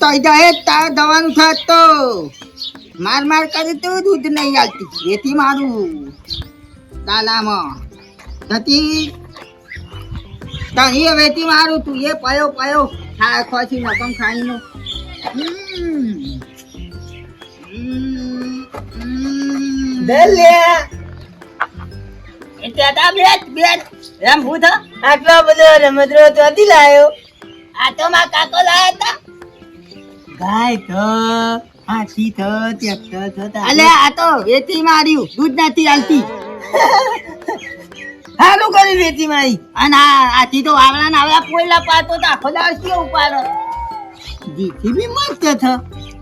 તોય જાય તાર દવાનું થાત તો. માર માર કરે તો દૂધ નહીં આલતી એથી મારું. દાલામાં નથી તણી હવેથી મારું તું. એ પયો પયો. ખા ખોસી નકમ ખાઈનો. આટલો બધો રમતરો તો હતી લાયો? આ તો મારા કાકો લાયા હતા. ગાય તો હાથી તો ટ્રેક્ટર તારી. અલે આ તો વેતી માર્યું. દૂધ નથી આલતી હાલું કરી વેતી મારી. અને આ આથી તો આવડા ને આવડા પોયલા પાતો તો આખો દાડો કેવો ઉપાડો જીથી બી મસ્ત થ.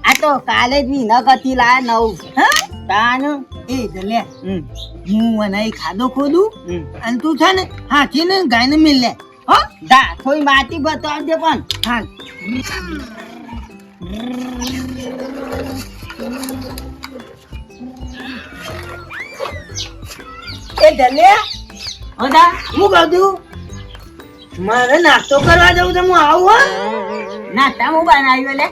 આ તો કાલે જ ની નગતી લા નવ. હા? તાન? એ જલે હમ. હું અને એ ખાધો ખોદું. અને તું છે ને હાથી ને ગાય ને મિલ લે. હો? દા થોડી માટી બતાવજે પણ. હાલ. એ ઓદા હું કહું મારે નાસ્તો કરવા જવું તો હું આવું ના તમ હું બનાવ્યો લે?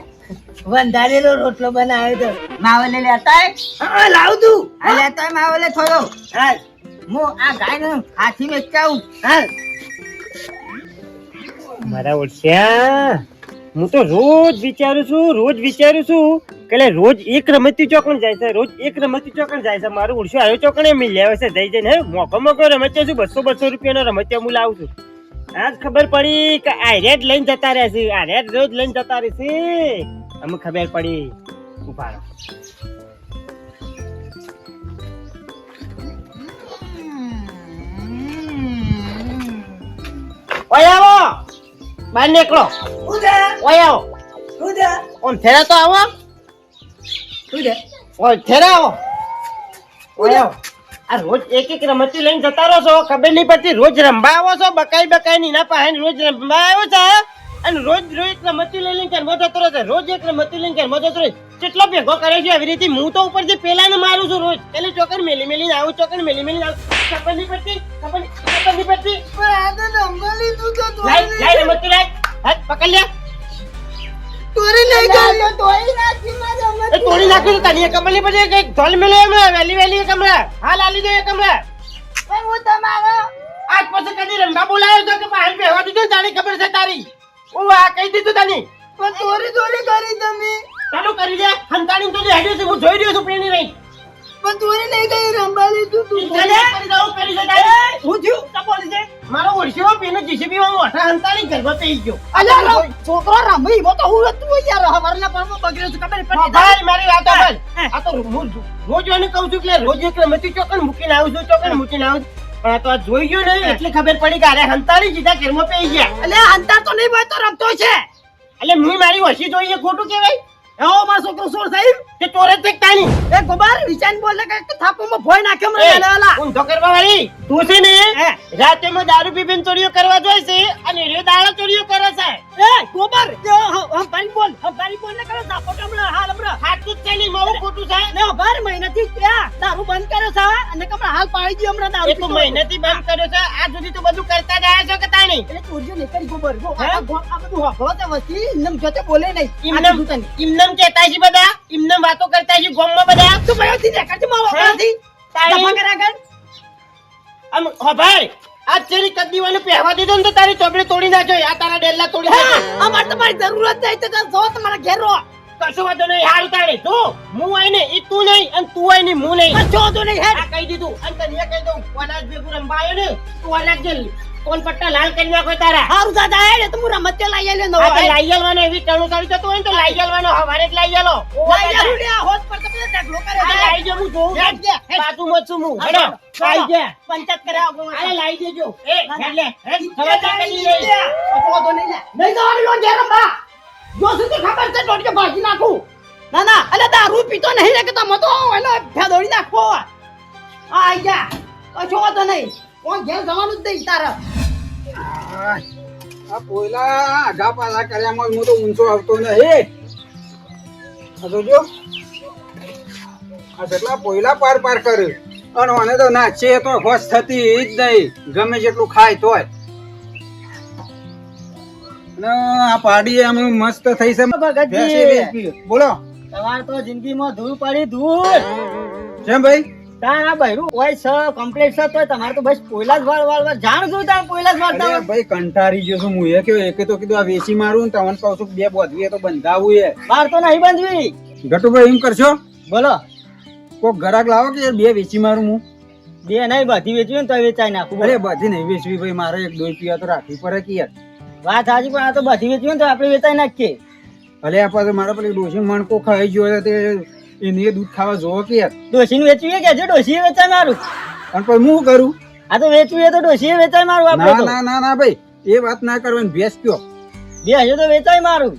હો વંધારેલો રોટલો બનાવ્યો તો. માવલે લેતા હા લાવ તું. હા લેતા માવલે થોડો. હા હું આ ગાયનું હાથી મેચાવું હાલ. મારા ઓળશ્યા. હું તો રોજ વિચારું છું રોજ વિચારું છું. કે રોજ એક રમતી ચોકણ જાય છે રોજ એક રમતી ચોકણ જાય છે. મારું ઓળશું આવ્યો ચોકણ એમ લેવે છે જઈ જઈને. મોકો મોકો રમત્યા છું બસો બસો રૂપિયાનો રમત્યા હું લાવું છું. આજ ખબર પડી કે આ રેડ લઈને જતા રહ્યા છે આ રેડ રોજ લઈને જતા રહે છે. અમને ખબર પડી. ઊભા રહો. ઓય આવો. બહાર નીકળો. ઓય આવો. ઓમ થેરા તો આવો. ઓય થેરા આવો. ઓય આવો. આ રોજ એક એક રમતી લઈને જતા રહો છો. ખબર નહીં પડતી. રોજ રમવા આવો છો બકાઈ બકાઈ ની ના પાસે રોજ રમવા આવ્યો છે અને રોજ રોજ રમતી લઈને ઘરમાં જતો રહે છે. રોજ એક રમતી લઈને ઘરમાં જતો રહે કેટલો ભેગો કરે છે આવી રીતે? હું તો ઉપરથી પેલા ને મારું છું રોજ. પેલી ચોકર મેલી મેલી આવું ચોકર મેલી મેલી આવું. ખબર નહીં પડતી? ખબર નહીં ખબર નહીં પડતી? લાઈ લાઈ રમતી લાઈ હાથ પકડ લે. તોરી લઈ ગયો તો તોય નાખી મારા એ તોરી નાખ્યું તો તને કમલી નહીં પડે કે ધોલ મેલો એમ વેલી વેલી હમણાં હાલ આલી દો એક હમણાં હું તમારો? આજ પછી કદી રંગા બોલાયો તો કે બહાર બેહવા દીધો તારી ખબર છે તારી. હું આ કહી દીધું તને. પણ તોરી તોરી કરી તમે. ચાલુ કરી દે. હંતાણી તો હેડ્યો છે હું જોઈ રહ્યો છું પેણી રહી. પણ તોરી નહીં ગઈ રંબા લીધું તું તારી. હું થયું? ટપોલી છે મારો ઓળશીઓ પેનો જીસીબી માં મોટા હંતાણી ઘરમાં પેઈ ગયો. અલ્યા છોકરો રમી બો તો હું તું યાર હવારના પરમાં બગડ્યો છે ખબર પડી ભાઈ મારી વાત ભાઈ આ તો હું રોજ એને કહું છું કે રોજ એક રમતી ચોકન મૂકીને આવું છું ચોકન મૂકીને આવું છું. પણ તો આ જોઈ ગયો ને એટલે ખબર પડી કે અરે હંતાણી જીધા ઘરમાં પેઈ ગયા. અલ્યા અંતર તો નહીં હોય તો રમતો છે. એટલે હું મારી વસી જોઈએ ખોટું કહેવાય? એવો મારો છોકરો સોર સાહેબ. કે ચોરે તે એક એ ગોબર વિચાન બોલે કે થાપોમાં ભોય નાખે મને એ, અલાલા ઊંધો કરવા વાળી. તું છે ને રાતે માં દારૂ પીપીન ચોરીઓ કરવા જાય છે અને રે દાડા ચોરીઓ કરે છે. એ ગોબર હમ પાણી બોલ હમ પાણી બોલ ને કરો થાપો કમળા હાલ હમણાં. સાચું છે ની મઉ ખોટું છે. ને બાર મહિનાથી ત્યાં દારૂ બંધ કર્યો છે અને કમળા હાલ પાડી દી હમણાં દારૂ તો. મહિનાથી બંધ કર્યો છે. આ સુધી તો બધું કરતા જ આવ્યા છો કે તાણી? એટલે ચોરીઓ ને કરી ગોબર ગો- આ બધું હોભળો તે વસ્તી એમ જોતે બોલે નહીં. ઇમનમ. ઇમનમ કહેતા છે બધા? ઇમનમ વાતો કરતા છે ગામમાં બધા તું ભાઈઓ થી દેખા છે મારો હે? તારી- કર્યા કર. આમ હો ભાઈ આ ચેરી કદીવાનું પહેવા દીધો ને તો તારી ચોપડી તોડી નાખ્યો આ તારા ડેલા તોડી નાખ્યો અમારે તમારી જરૂરત નહીં તો જો તમારા ઘેર રહો. કશું વાંધો નહીં હારું તારે તું હું આઈ ને એ તું નહીં અને તું આઈ ને હું નહીં જો વાંધો નહીં હેડ. આ કહી દીધું અને તને કહી દઉં કોના ભેગું આવ્યો ને તું અલગ જે કોણ પટ્ટા લાલ કરી નાખો તારા? હારું દાદા હેડ, તો હું રમત તે લઈ આલ્યો નવો આ તો. લાઈ આલવાનો એવી ટણું કરી જતું હોય તો લઈ આલવાનો હવારે જ લઈ આલો. લઈ આલું લે, હોજ પર તો પેલો ઢગલો કરે આ લઈ જો હું જોઉં હેડ જે, બાજુ બાજુમાં છું હું. હેડો. લાઈ જા. પંચાયત કર્યા વગર અરે લાઈ દેજો. એ. હેડ લે હેડ. ઈ ખબર જે ના કરી ઈ જે. લઈ. કશો વાંધો નહીં લે. નહીં જવાનું લો ઘેર રમવા. જો સુધી ખબર છે ડોટ કે ભાજી નાખું. ના ના અલે દારૂ પીતો નહીં ને કે તમે તો એનો ફેદોડી નાખો આ આઈ જા. કશો તો નહીં. કોણ ઘેર જવાનું જ નહીં તારા. આ પોયલા આઘા પાછા કર્યામાં હું તો ઊંચો આવતો નહીં. આ તો જો આ જેટલા પોયલા પાર પાર કર્યું અને મને તો નાચે તો હોશ થતી જ નહીં ગમે જેટલું ખાય તોય. આ પાડી આમ મસ્ત થઈ છે. ભગતજી. બોલો. તમારે તો જિંદગીમાં ધૂળ પડી ધૂળ. જેમ ભાઈ? આ બૈરું હોય છે કમ્પ્લીટ છે તો તમારે તો બસ પોઈલા જ વાળ વાળ વાળ જાણ છું તાણ પોઈલા જ વાળતા હોય ભાઈ કંટાળી ગયો છું હું. એ કયો એક તો કીધું આ વેચી મારું ને તમને કહું છું બે બોધવી તો બંધાવું એ. બાર તો નહીં બાંધવી. ગટુભાઈ એમ કરશો? બોલો. કોક ગરાક લાવો કે યાર બે વેચી મારું હું? બે નહીં બધી વેચવી ને તો વેચાઈ નાખું. અરે. બધી નહીં વેચવી ભાઈ મારે એક દોઈ પીવા તો રાખવી પડે કે યાર. વાત સાચી પણ આ તો બધી વેચવી ને તો આપણે વેચાઈ નાખીએ. ભલે આ પાસે મારા પેલી ડોસી મણકો ખાઈ ગયો તે એને દૂધ ખાવા જોવો કે યાર? ડોશીને વેચવી કે છે ડોસી વેચાય મારું? પણ પણ હું કરું? આ તો વેચવી તો ડોસી વેચાય મારું આપણે ના ના ના ના ભાઈ. એ વાત ના કરવાની ભેંસ કયો? ભેંસ તો વેચાય મારું.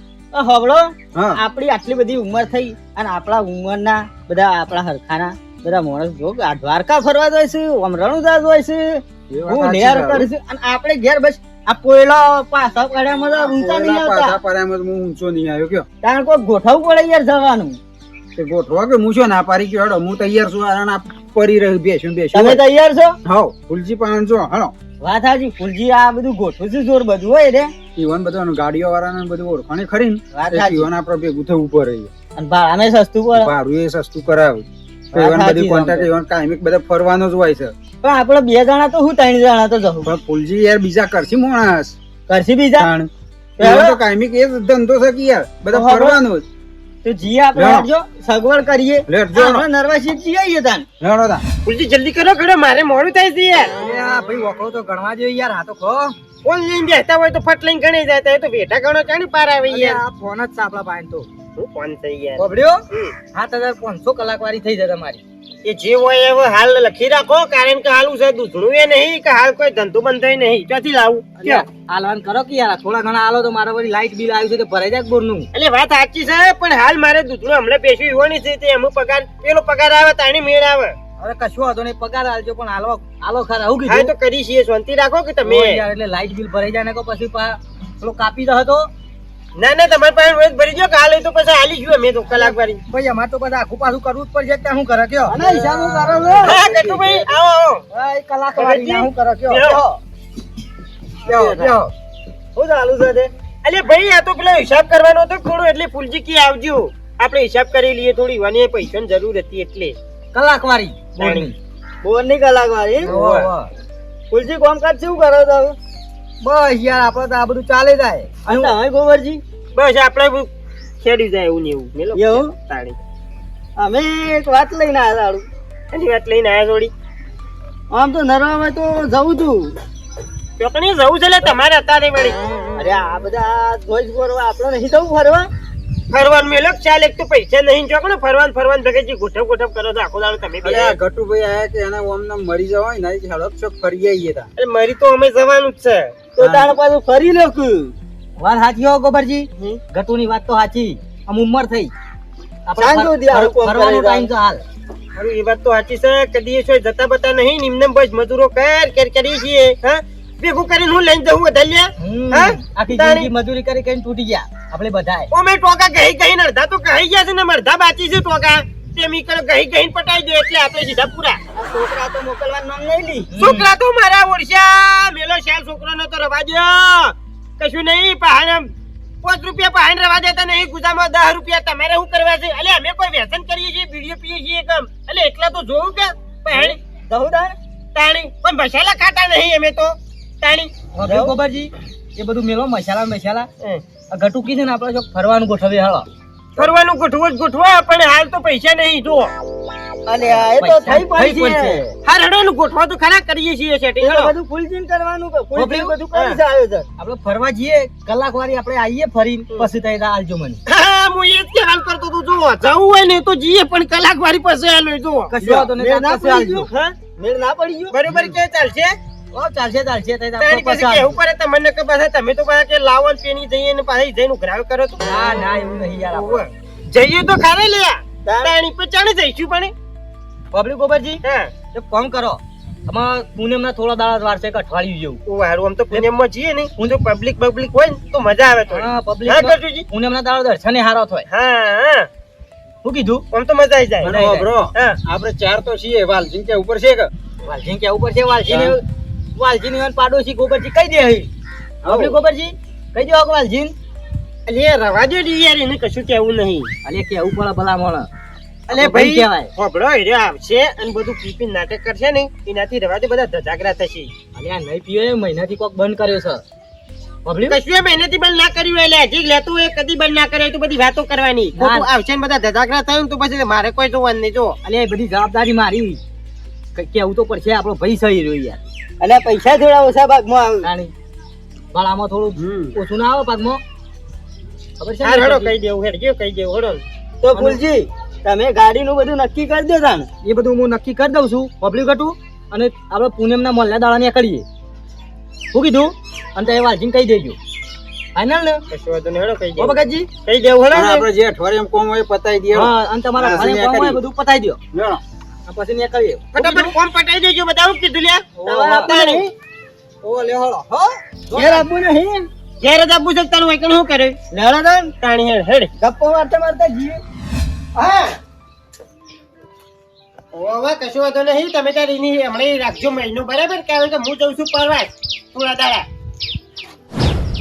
હવળો આપણી આટલી બધી ઉંમર થઈ અને આપણા ઉંમરના બધા આપણા હરખાના બધા માણસ જો આ દ્વારકા ફરવા જાય છે આમ રણુદાસ હોય છે હું નેર છે. કરીશું અને આપણે ઘેર બસ આ પોયલો પાછા પડ્યા મજા ઊંચા નહીં આવતા. પાછા પડ્યા હું ઊંચો નહીં આવ્યો કયો? કારણ કોઈ ગોઠવવું પડે યાર જવાનું. તે ગોઠવા. કે હું છો ના પારી ગયો હેડો હું તૈયાર છું આ પરી રહ્યું બેસું તમે તૈયાર છો? હાવ ફૂલજી પાન છો હણો વાત હાજી ફૂલજી આ બધું ગોઠવું છું જોર બધું હોય રે. ઈવન બધાનું ગાડીઓ વાળાને બધું ઓળખાણે ખરી વાત હાજી ઈવન આપણે ભેગું થવું પડે અને ભાડાને સસ્તું પડે. ભાડું એ સસ્તું કરાવ્યું ઈવન બધી કોન્ટ્રાક્ટ ઈવન કાયમિક બધા ફરવાનો જ હોય છે. પણ આપણે બે જણા તો હું ત્રણ જણા તો જવું પણ ફૂલજી યાર બીજા કરશી માણસ. કરશી બીજા? કાયમિક એ ધંધો છે કે યાર. બધા ફરવાનું જ. તો જીએ આપણે લ્યો. સગવડ કરીએ. આપણે નરવા સીટ જઈએ આવીએ તાન. હેડો તા ઉલજી જલ્દી કરો ઘડો મારે મોડું થાય છે. યાર ભાઈ વખો તો ગણવા જોઈએ યાર હા તો ખો. ફોન લઈને બેસતા હોય તો ફટ લઈને ગણી જાય તો બેઠા ગણો ચાણી પાર આવે યાર? આ ફોન જ સાપલા પાયન તો. હું ફોન થઈ ગયા બબડ્યો હા હજાર પાંચસો કલાક વાળી થઈ જાય તમારી. એ જે હોય એ હાલ લખી રાખો કારણ કે હાલ છે દૂધનું એ નહીં કે હાલ કોઈ ધંધો બંધ થાય નહીં ક્યાંથી લાવું. હાલવાન કરો કે યાર થોડા ઘણા હાલો તો મારા વળી લાઇટ બિલ આવ્યું છે તો ભરાઈ જાય બોરનું. એટલે વાત સાચી છે પણ હાલ મારે દૂધનું હમણાં પેશું હોવાની છે તે અમુક પગાર પેલો પગાર આવે તાણી મેળ આવે. અરે કશું હતો નહીં પગાર આલજો પણ હાલો હાલો ખરા હું કીધું તો કરી છીએ શાંતિ રાખો કે તમે. યાર એટલે લાઇટ બિલ ભરાઈ જાય ને કો પછી પેલો કાપી દો તો ના ના તમારે પાસે રોજ ભરી દો કે તો પછી હાલી ગયું મેં તો કલાક ભરી. ભાઈ અમારે તો બધા આખું પાછું કરવું જ પડશે ત્યાં શું કરે કયો? ના હિસાબ હું કરો હા ગટુભાઈ આવો આવો. કલાક વાળી ના શું કરો કયો? બેહો, બેહો. શું ચાલુ છે તે? અલે ભાઈ આ તો પેલો હિસાબ કરવાનો હતો થોડો એટલે ફૂલજી કી આવજો. આપણે હિસાબ કરી લઈએ થોડી વાની પૈસાની જરૂર હતી એટલે. કલાક વાળી બોરની. બોરની કલાક વાળી ફૂલજી કોમકાજ શું કરો છો? બસ યાર આપણે તો આ બધું ચાલે જાય. અને તમે ગોવરજી બસ આપણે ખેડી જાય એવું ને એવું. મેલો? એવું? તાળી. અમે એક વાત લઈને આવ્યા તારું એની વાત લઈને આયા થોડી. આમ તો નરવામાં તો જવું છું. ચોકણી જવું છે લે તમારે અત્યારે વળી. અરે આ બધા ધોઈ ફરવા આપણે નહીં જવું ફરવા. ફરવાનું મેલો ચાલ એક તો પૈસા નહીં ચોકને ફરવાન ફરવાનું ભેગેજી ગોઠવ ગોઠવ કરો તો આખો દાડો તમે અરે ગટુભાઈ આયા કે એના ઓમ નામ મરી જવાય ને એ હડક ચોક ફરી આવીએ તા. અરે મરી તો અમે જવાનું જ છે. તો તાણ પાછું ફરી લો વાત સાચી હો ગોબરજી? ગટુની વાત તો સાચી. આમ ઉંમર થઈ. ફરવાનો ટાઈમ તો હાલ. અરે એ વાત તો સાચી છે કદી છો જતા બતા નહીં નિમનમ બસ મજૂરો કર કર કરીએ છીએ. હા? ભેગું કરીને હું લઈને જવું હમ. હા? આખી જિંદગી મજૂરી કરી કરીને તૂટી ગયા. આપણે બધાય ઓ મેં ટોકા કહી કહી અડધા તો કહી ગયા છે ને અડધા બાકી છે ટોકા. તે મી કરે કહી કહી પટાઈ દે એટલે આપણે સીધા પૂરા. છોકરા તો મોકલવા નામ નહીં લી. છોકરા તો મારા ઓળશા મેલો શાલ છોકરો નો તો રવા દે કશું નહીં પહાડ પાંચ રૂપિયા પહાડ રવા દેતા નહીં ગુજામાં દસ રૂપિયા. તમારે શું કરવા છે? અલે અમે કોઈ વ્યસન કરીએ છીએ વીડિયો પીએ છીએ કમ એટલે એકલા તો જોવું કે? પહાડ દહુદાર તાણ. પણ મસાલા ખાતા નહીં અમે તો. તાણી. ગોબરજી એ બધું મેલો મસાલા મસાલા. આ ગટુ કીધું ને આપણે જો ફરવાનું ગોઠવીએ હાલો. ફરવાનું ગોઠવો જ ગોઠવા પણ હાલ તો પૈસા નહીં જો અલે એ તો થઈ પડી છે. હાર હડોનું ગોઠવા તો ખરા કરીએ છીએ સેટિંગ બધું ફૂલજીન કરવાનું કે ફૂલજીન બધું કરી છે. આયોજન આપણે ફરવા જઈએ કલાક વારી આપણે આવીએ ફરી પછી તઈ આલજો મને. હા હું એ જ હાલ કરતો તો જો જવું હોય ને તો જઈએ પણ કલાક વારી પછી આલો જો કશું તો નહીં, ના પડી ગયો હા? મેળ ના પડી ગયો? બરોબર કે ચાલશે? ચાલશે ચાલશે તઈ તારી આપણે પાસે પછી કેવું પડે? તમને કે પાછા તમે તો પાછા કે લાવો પેની જઈએ ને પાછા જઈને ઉઘરાવ કરો તો ના ના એવું નહીં યાર જઈએ તો ખરે લ્યા તાણી પર ચાણે જઈશું પણ. પબ્લિક ગોબરજી હા. એક કામ કરો. આમાં પૂનમના થોડા દાડા વાર છે અઠવાડિયું જેવું. ઓ હારું આમ તો પુણ્યમાં જઈએ ને. હું તો પબ્લિક પબ્લિક હોય ને તો મજા આવે થોડી. હા પબ્લિક હા કરજુજી. પૂનમના દાડા દર્શને હારો થાય હા હા. હું કીધું? આમ તો મજા આવી જાય. આપણે ચાર તો છીએ વાલજી કે ઉપર છે કે? વાલજી કે ઉપર છે? વાલજી ને વાલજી ની પાડોશી ગોબરજી કહી દે હઈ. પબ્લિક ગોબરજી? કઈ દો અગવાલજી અલે રવા દે યાર એને કશું કેવું નહીં. અલે કેવું પડે ભલા મળે અલે ભાઈ કહેવાય. હોબળો હીરે આવશે અને બધું પીપી નાટક કરશે ને એનાથી રવા દે બધા ધજાગરા થશે. અલે આ નહીં પીવે મહિનાથી કોક બંધ કર્યો છે. કશું મહેનતી બંધ ના કર્યું એટલે હજી લેતું એ કદી બંધ ના કરે તો બધી વાતો કરવાની. આવશે ને બધા ધજાગરા થયું તો પછી મારે કોઈ જોવાનું નહીં જો. અલે બધી જવાબદારી મારી. કેવું તો પડશે આપણો ભાઈ સહી રહ્યો યાર. અને પૈસા થોડા ઓછા ભાગમાં આવે. પણ આમાં થોડું ઓછું ના આવે ભાગમાં. ખબર છે હેડો કહી દેવું હેડ કહી દેવું હેડો તો ફૂલજી તમે ગાડીનું બધું નક્કી કરી દો તાણ. એ બધું હું નક્કી કરી દઉં છું પબ્લિક હતું અને આપણે પૂનમના મોલના દાડા કરીએ શું કીધું? અને તમે વાલજીને કહી દેજો. ફાઈનલ ને? કશું વાંધો નહીં હેડો કહી દેવું. ભગતજી? કહી દેવું હેડો. આપણે જે અઠવાડિયામાં કોમ હોય એ પતાઈ હા અને તમારા સિનેમા હોય બધું પતાઈ દો. પછી નીકળીએ ફટાફટ ફોન પટાઈ દેજો બધા હું કીધું? ઓ લે હળો. હો ઘેર આપવું નહીં. ઘેર જ આપવું છે તો તારું વાંકણ શું કરે? લેવડો તાણ તાણી હેડ હેડ. ગપ્પો મારતા મારતા જીવે. હા. કશું વાંધો નહીં. તમે ત્યાં એની હમણાં રાખજો મહિનો બરાબર? કારણ કે હું જઉં છું પરવાસ. થોડા દાડા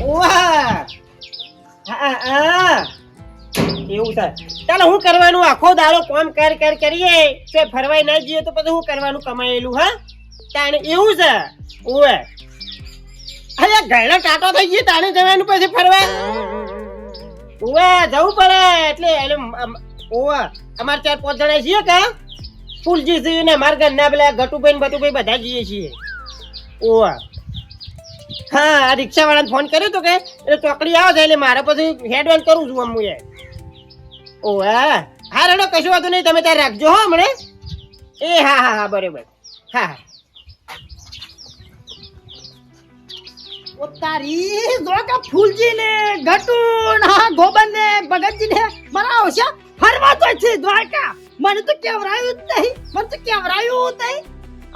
ઓવા હા હા. એવું છે ચાલો, હું કરવાનું? આખો દાડો કામ કર કર, કરીએ. તે ફરવાય ના જઈએ તો પછી હું કરવાનું કમાયેલું, હા? તાણે એવું છે? ઓએ અરે ઘરનો ટાટો થઈ ગયો, તાણે જવાનું પછી ફરવા? ઓએ જવું પડે. એટલે એટલે અમ- અમારે ચાર પાંચ જણા છીએ કે? ફૂલજી છીએ ને અમારા ઘરના પેલા ગટુભાઈ ને બટુભાઈ બધા જઈએ છીએ. ઓવે. હા, આ રિક્ષાવાળાને ફોન કર્યો તો કે એટલે ચોકડી આવે છે, એટલે મારે પછી હેડ વેન કરું છું અમુએ. ઓવે હા, રેડો, કશું વાંધો નહીં, તમે ત્યાં રાખજો, હો, હમણે. એ, હા હા હા, બરોબર. હા હા. ઓ તારી જો કે ફૂલજી ને ગટુન, હા ગોબન ને ભગતજી ને મારા છે ફરવા તો છે, દ્વારકા. મને તો કેવરાયું જ નહીં, મને તો કેવરાયું જ નહીં.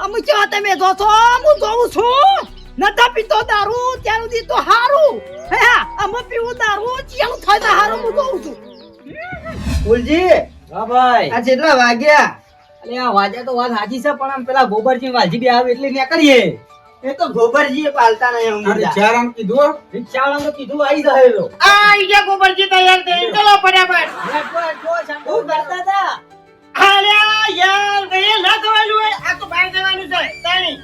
અમુ ચો તમે જો છો હું જોઉં છું. નતા પીતો દારૂ, ત્યાં સુધી તો હારું. હે, હા અમે પીવું દારૂ ચેલું થાય તો હારું, હું જોઉં છું. ફૂલજી હા ભાઈ. આ જેટલા વાગ્યા. અરે આ વાજા તો વાત સાચી છે પણ આમ પેલા ગોબરજી વાલજી બી આવે એટલે નીકળીએ. એ તો ગોબરજી પાલતા નહીં હું. રિક્ષાવાળાને કીધું રિક્ષાવાળાને તો કીધું આવી જાય આ આ ગયા ગોબરજી તૈયાર થઈ ચલો ફટાફટ. હું કરતા હતા? અલ્યા યાર ગયે ના થવાનું હોય. આ તો બહાર દેવાનું છે. તાણી.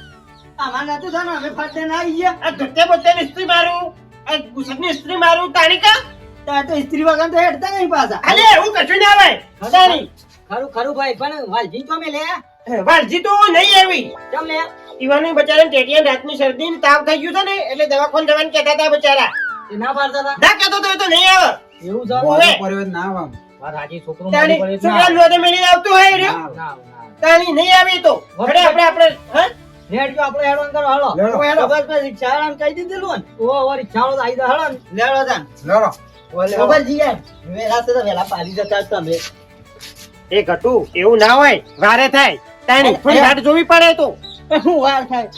આમાં નતું થવાનું અમે ફરતે ના આવી ગયા. આ ધોતે બોતે ની સ્ત્રી મારું. આ ગુસકની સ્ત્રી મારું તાણી કા? તો તો સ્ત્રી વગર તો હેડતા નહીં પાછા. અલે હું કશું ના આવે તાણી ખરું ખરું ભાઈ પણ વાલજી તો મે લે. વાલજી તો નહીં આવી કેમ લે? ઈવાનું બચારાને ટેટિયા રાતની શરદી ને તાવ થઈ ગયું છે ને એટલે દવાખાને જવાનું કહેતા હતા બચારા. એ ના પાડતા હતા? ના કહેતો તો એ તો નહીં આવે. એવું જાવ. પડ્યો ના આમ. વાત છોકરો છોકરા લોધે હોય ના તાણી નહીં આવી તો. હવે આપણે આપણે હા? રેડ આપણે હેડવાન કરો હાલો. હેડો. બસ બસ રિક્ષાવાળાને કહી દીધેલું ને. ઓ ઓ રિક્ષાવાળો આવી જાય હાલો ને. લેવડો તાણ લેણો. ઓલે ગોબરજી યાર? વેલા તો વેલા પાલી જતા તમે એ ઘટુ એવું ના હોય વારે થાય. તાણી થોડી ઘાટ જોવી પડે તો. શું વાર થાય?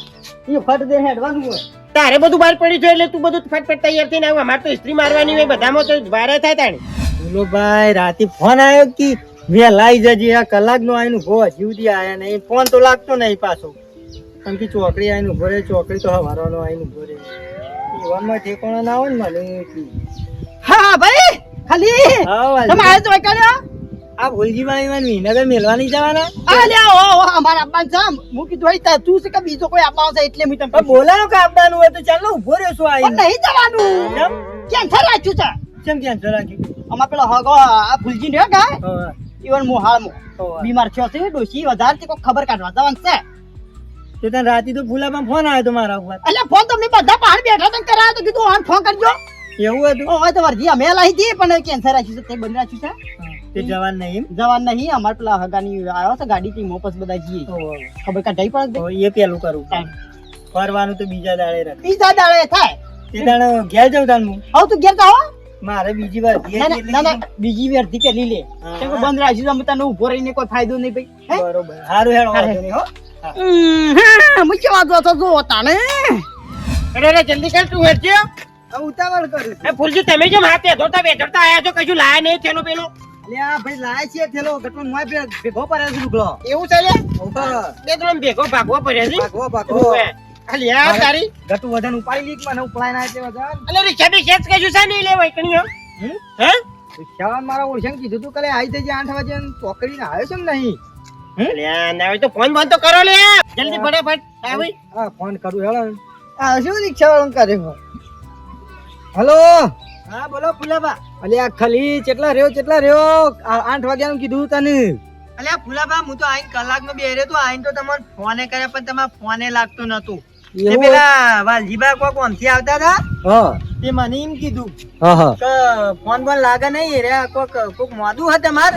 એ ફટ દે હેડવાનું હોય. તારે બધું બહાર પડી છે એટલે તું બધું ફટફટ તૈયાર થઈને આવ. અમારે તો ઇસ્ત્રી મારવાની હોય બધામાં તો વારે થાય તાણી. બોલો ભાઈ રાતે ફોન આવ્યો કે વેલા આવી જજે આ કલાક નો આવીને ભો હજી સુધી આયા નહીં. ફોન તો લાગતો નહીં પાછો. કારણ કે ચોકડી આવીને ઊભો રહે ચોકડી તો હવારવાનો આવીને ઊભો રહે ઈવનમાં ઠેકોણા ના હોય ને મને હા ભાઈ ખાલી. કર્યો આ ભૂલજીભાઈ મને વિનગર મેલવા નહીં જવાના અલ્યા ઓ ઓ અમારા અબ્બાન છે હું કીધું હોય તો તું છે કે બીજો કોઈ અબ્બા એટલે હું તમને બોલાનો કે આપવાનું હોય તો ચાલો ઊભો નહીં જવાનું. કેમ? કેન્સર રાખ્યું છે? કેમ કેન્સલ રાખ્યું? અમાર પેલો હગો આ ફૂલજી ને હા, ઈવન મોહાળમાં. બીમાર થયો છે ડોશી વધારે કોઈ ખબર કાઢવા જવાનું છે. તો તને રાતે તો ભૂલામાં ફોન આવ્યો તો મારા ઉપર. એટલે ફોન તો બધા બહાર બેઠા હતા કરાયો તો કીધું આમ ફોન કરજો. એવું હતું? ઓ તો વર્ધી અમે લાવી હતી પણ કેન્સર રાખ્યું છે તે બંધ રાખ્યું છે તે જવાન નહીં જવાન નહીં અમાર પેલા હગાની આવ્યો છે ગાડી થી મોપસ બધા જઈએ ખબર કાઢાઈ પડે એ પેલું કરું ફરવાનું તો બીજા દાડે રાખ. બીજા દાડે થાય. તે દાડે ઘેર જાવ તાન હું. હવે તું ઘેર જાવ મારે બીજી વાર ના ના, બીજી વારથી પેલી લે. કે બંધ રાખ્યું છે અમે તને ઊભો રહીને કોઈ ફાયદો નહીં ભાઈ? બરોબર. હારું હેડો. વાંધો નહીં, હો. હા, મુખ્ય વાત વાતો જો તાને અરે અરે જલ્દી કર તું હવે ઉતાવળ કરું છું. ફૂલજી તમે જેમ હાથે ધોતા વેચડતા આયા છો કશું લાયા નહીં થેલો પેલો? અલે આ ભાઈ લાય છે થેલો ગટો મોય ભેગો પડે છે લુગડો એવું બે ત્રણ ભેગો ભાગવો પડે છે. ભાગવો ભાગવો. આ તારી. ગતું વજન ઉપાડી લીક મને ઉપલાય ના છે વજન. અલે રિક્ષા બી ખેંચ કશું છે નહીં લેવાય કણીઓ? હે? રિક્ષાવાળાને મારા ઓળખાણ કીધું તું કાલે આવી જજે આઠ વાગે ચોકડીને આવ્યો છે નહીં. અલ્યા તો ફોન બંધ તો કરો લે. જલ્દી ફટાફટ. ફોન કરું હેલો આ શું રિક્ષા વાળો કરે હલો? હા બોલો ફુલાબા. અલે આ ખલી કેટલા રહ્યો કેટલા રહ્યો? આઠ વાગ્યાનું કીધું તને. અલ્યા ફુલાબા હું તો આઈને કલાકનો બેહર્યો તો આઈને તો તમને ફોને કર્યા પણ તમારે ફોને લાગતો નતું. એ? પેલા વાલજીબા કોણથી આવતા હતા? હા. તે મને એમ કીધું હા હા. કે ફોન બોન લાગે નહીં રે કોક કોક મોદું હતું તમાર?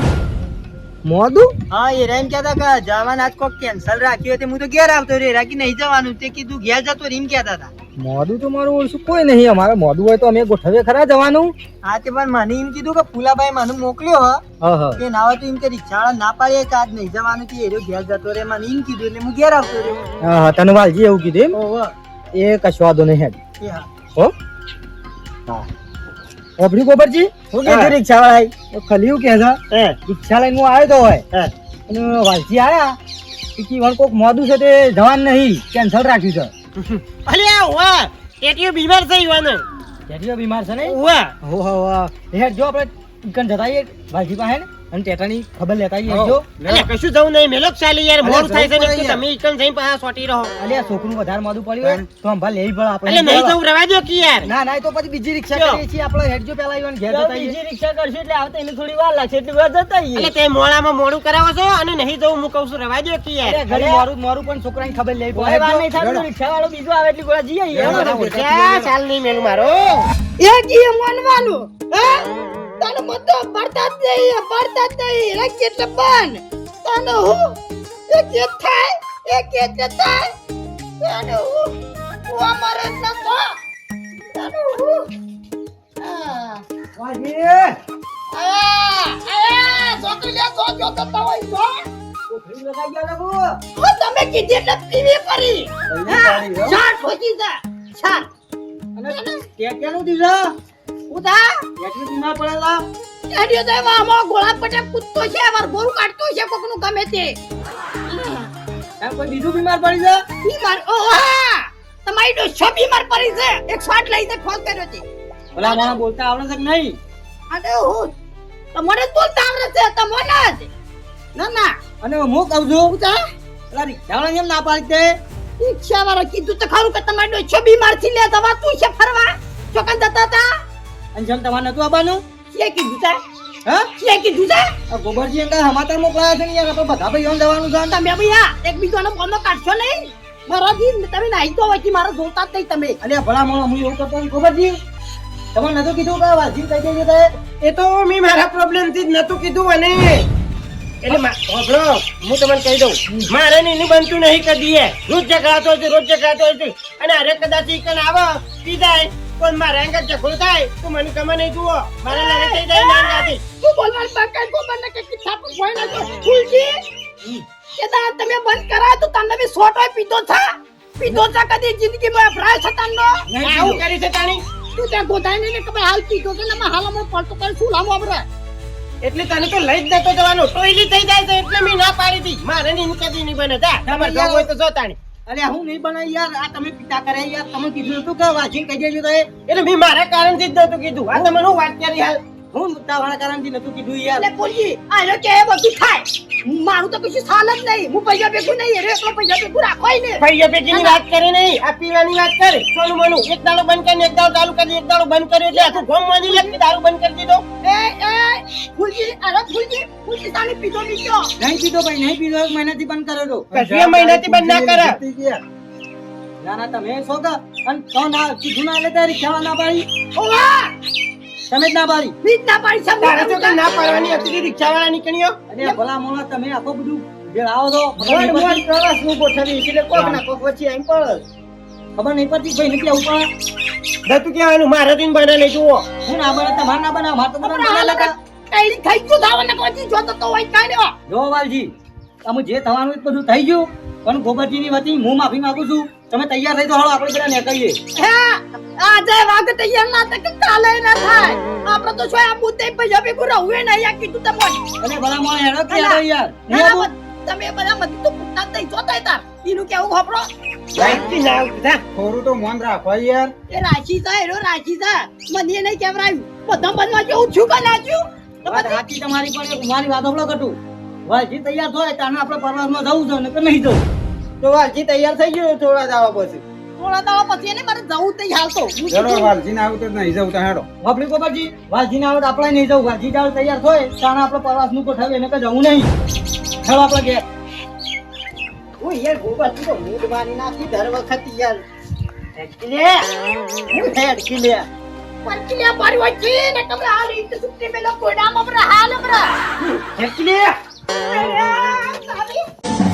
મોદું? હા એ રેમ કહેતા કે જવાના આજ કોક કેન્સલ રાખ્યું હતું. હું તો ઘેર આવતો રે રાખી નહીં જવાનું. તે કીધું ઘેર જતો રીમ કહેતા હતા. મોદું તો મારું ઓળશું કોઈ નહીં. અમારે મોદું હોય તો અમે ગોઠવે ખરા જવાનું? હા તે પણ મને એમ કીધું કે ફૂલાભાઈ મને મોકલ્યો હ. કે ના હોય તો એમ કે રિક્ષાવાળા ના પાડીએ કે આજ નહીં જવાનું કે એરો ઘેર જતો રે મને એમ કીધું એટલે હું ઘેર આવતો રહ્યો. હા હા. તને વાલજી એવું કીધું એમ? એ કશો વાંધો નહીં હેડ. હા. હો? હા. ઓબડી ગોબરજી શું કે રિક્ષા વાળા ખલી એવું કહે છે રિક્ષા લઈને હું આવ્યો તો હોય. હે. અને વાલજી આયા. કે કી વણ કોક મોદું છે તે જવાન નહીં કેન્સલ રાખ્યું છે. અલ્યા વાહ એટીઓ બીમાર થઈ ગયો એટીઓ બીમાર છે ને વાહ હો હો હો હેડ જો આપણે ઈકન જતાઈએ વાલજી પાસે ને. અને ટેટાની ખબર લેતા આવીએ. જો. અલ્યા. કશું જવું નહીં. મેલો ચાલી યાર. મોર મોડું થાય છે ને તમે ઈકન જઈને પાછા સોટી રહો. આ છોકરું વધારે માદું પડ્યું હોય. તો અંભા લેવી પડે આપણે એટલે નહીં જવું રવા દો કે યાર. ના ના તો પછી બીજી રિક્ષા. કરીએ છીએ. આપણે હેડજો પેલા આવીને ઘેર જતા આવીએ. રિક્ષા કરશું એટલે આવતા એને થોડી વાર લાગશે. એટલે જતા એટલે તે મોડામાં મોડું કરાવો છો અને નહીં જવું હું કહું છું રવા દો કે યાર. ઘરે મોરું મોરું પણ છોકરાની ખબર લેવી પડે. વાર નહીં થાય રિક્ષા વાળો બીજો આવે એટલે ગોળા જઈએ. ચાલ નહીં મેલું મારો. એ કી મનવાનું હે? તને મતો પડતા જ નહીં પડતા જ નહીં. રે કેટલે બન તને હું? એ કે થાય એ કે કે થાય. તને હું? હું અમારે ન તો તને હું? આ વાજી આ આ છોકરી લે જો જો તો હોય જો. લગાઈ ગયા તમે કીધી એટલે પીવી પડી. ચાર ફોકી જા. ચાર અને કે કેનું દીધા ઉધા એટલું બીમાર પડેલા એડિયો તો એમાં અમારો ગોળા પટે કૂદતો છે વાર ગોરું કાઢતો છે કોકનું ગમે તે. એમ કોઈ બીજું બીમાર પડી છે? બીમાર? ઓ હા. તમારી છ બીમાર પડી છે. એક શોટ લઈને ફોન કર્યો છે. ભલા મને બોલતા આવડે છે કે નહીં? અરે હું તમને બોલતા આવડે છે તમને જ. ના ના. અને હું કહું છું? ઉતા પેલા રિક્ષાવાળા કેમ ના પાડી તે? રિક્ષા વાળા કીધું તો ખરું કે તમારી ડોશો બીમારથી લે દવા તું છે ફરવા? ચોકન જતા હતા? અંજન તમારે નતું આવવાનું? કે કીધું તા? હા? કે કીધું તા? ગોબરજી અંકલ સમાચાર મોકલાયા છે ને યાર આપણે બધા ભાઈઓ જવાનું છે. તમે ભૈયા એક બીજાનો ફોન કાઢશો નહીં. મારા દી તમે નાઈ તો હોય મારા જોતા જ નહીં તમે. અરે ભલા મોણો હું એવું કરતો ગોબરજી. તમારે નતું કીધું કે વાજી કહી દેજો તે એ તો મેં મારા પ્રોબ્લેમથી જ નતું કીધું અને એટલે મા- હું તમને કહી દઉં. મારે ને એનું બનતું નહીં કદી રોજ ઝઘડાતો હોય રોજ ઝઘડાતો હોય અને અરે કદાચ ઈ કણ આવે પી જાય. પણ મારા અંગત ઝઘડો થાય તો મને ગમે નહીં જુઓ. મારે લડે થઈ જાય ના નાથી. તું બોલવાનું બંધ કર ગોબર ને કે કિસ્સા પર કોઈ ના જો ફૂલજી કે દા તમે બંધ કરાય તો તમને બી સોટો હોય પીધો છે પીધો છે કદી જિંદગીમાં ફ્રાય છે તનો આવું કરી છે તાણી. તું ત્યાં ગોધાઈ નહીં કે હાલ પીધો છે ને મેં હાલ અમે પડતો કરી શું લાંબો આપણે એટલે તને તો લઈ જ નતો જવાનો. ટોયલી થઈ જાય છે એટલે મેં ના પાડી દી. મારે ની કદી નહીં બને. જા તમારે જવું હોય તો જો તાણી. અરે હું નહીં બનાવી યાર. આ તમે પિતા કરે યાર. તમે કીધું હતું કે વાજીને કહી દેજો તો એટલે મેં મારા કારણથી જ નતું કીધું. આ તમે શું વાત કરી હાલ. હું મુદ્દાવાળા કારણથી નતું કીધું યાર. એટલે બોલજી આનો કે એ બધું થાય. મારું તો કશું સાલ જ નહીં. હું પૈસા ભેગું નહીં એરે એકલો પૈસા ભેગું રાખવાય ને ભાઈઓ પેટીની વાત કરે નહીં. આ પીવાની વાત કરે. સોનું મનું. એક દાડો બંધ કરીને એક દાડો ચાલુ કરી એક દાડો બંધ કર્યો એટલે આખું ગોમ માની લે કે દારૂ બંધ કરી દીધો. એ એ ફૂલજી અરે ફૂલજી ફૂલજી તાને પીધો પીધો નહીં પીધો ભાઈ નહીં પીધો. એક મહિનાથી બંધ કરે કશું એ મહિનાથી બંધ ના કરે ના ના તમે સોગા અને તો ના કીધું ના એટલે તારી ખેવા ના પાડી. ઓવા તમે જ ના પાડી. બીજ ના પાડી છે તારે તો ના પાડવાની હતી રિક્ષાવાળા નીકળ્યો અરે ભલા મોલા તમે આખો બધું ભેળાવો તો ભગવાન મોલ પ્રવાસનું ગોઠવી એટલે કોક ના કોક વચ્ચે આમ પડે. ખબર નહીં પડતી ભાઈ નથી આવું પણ. ગતું કે આનું મારે દિન બને લઈ જુઓ. હું ના બને તમાર ના બને માર તો બને ના લગા કઈ થઈ ગયું ધાવને કોઈ જોતો તો હોય કાઈ જો વાલજી તમે જે થવાનું એ બધું થઈ ગયું. પણ ગોબરજીની વતી હું માફી માંગુ છું. તમે તૈયાર થઈ તો હાલો આપણે બધા નીકળીએ. આજે વાગ તૈયાર ના થાય કે કાલે ના થાય. આપણે તો શું આ બુતે પૈસા ભેગું રહું નહીં આ કીધું તમને. અરે ભલા મોણ હેડો કે યાર? તમે બધા મત તો તાર તઈ જોતાય તાર. ઈનું કેવું ખપરો વાંચી ના બધા થોડું તો મોન રાખો યાર. એ રાશી છે એનો રાશી છે મને એ નહીં કેવરાયું. બધા બનવા જેવું છું કે નાચ્યું તો તમારી પણ મારી વાત હમણાં કટું. વાલજી તૈયાર થાય તાને આપણે પરવાસમાં જવું છે ને કે નહીં જવું? તો વાલજી તૈયાર થઈ ગયો થોડા દાવા પછી. થોડા દાડા પછી એને મારે જવું તઈ હાલતો હું ચલો વાલજી ને આવું નહીં જવું તો હેડો. બાપડી ગોપાલજી વાલજી ને આવડે આપણે નહીં જવું. વાલજી જાવ તૈયાર થાય તાને આપણે પ્રવાસનું ગોઠવીએ ને કે જવું નહીં. ચાલો આપણે ઘેર. હું યાર ગોબા તો મૂડ મારી નાખી દર વખત યાર. લે હું લે મેલો કોડામાં હાલ લે 哎呀，咋的？